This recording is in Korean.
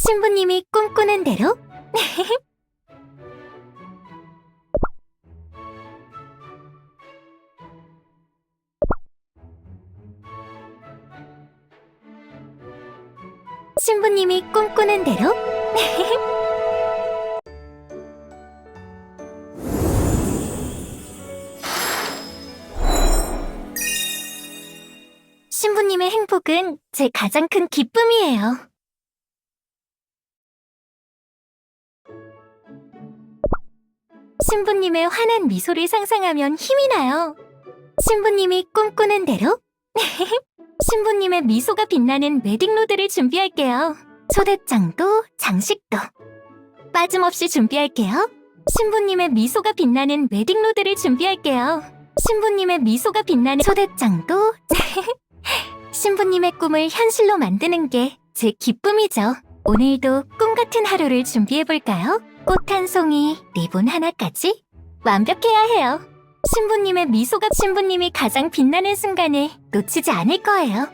신부님이 꿈꾸는 대로 신부님이 꿈꾸는 대로 신부님의 행복은 제 가장 큰 기쁨이에요. 신부님의 환한 미소를 상상하면 힘이 나요. 신부님이 꿈꾸는 대로 신부님의 미소가 빛나는 웨딩로드를 준비할게요. 초대장도 장식도 빠짐없이 준비할게요. 신부님의 미소가 빛나는 웨딩로드를 준비할게요. 신부님의 미소가 빛나는 초대장도 신부님의 꿈을 현실로 만드는 게 제 기쁨이죠. 오늘도 꿈 같은 하루를 준비해볼까요? 꽃 한 송이, 리본 하나까지 완벽해야 해요. 신부님의 미소가 신부님이 가장 빛나는 순간을 놓치지 않을 거예요.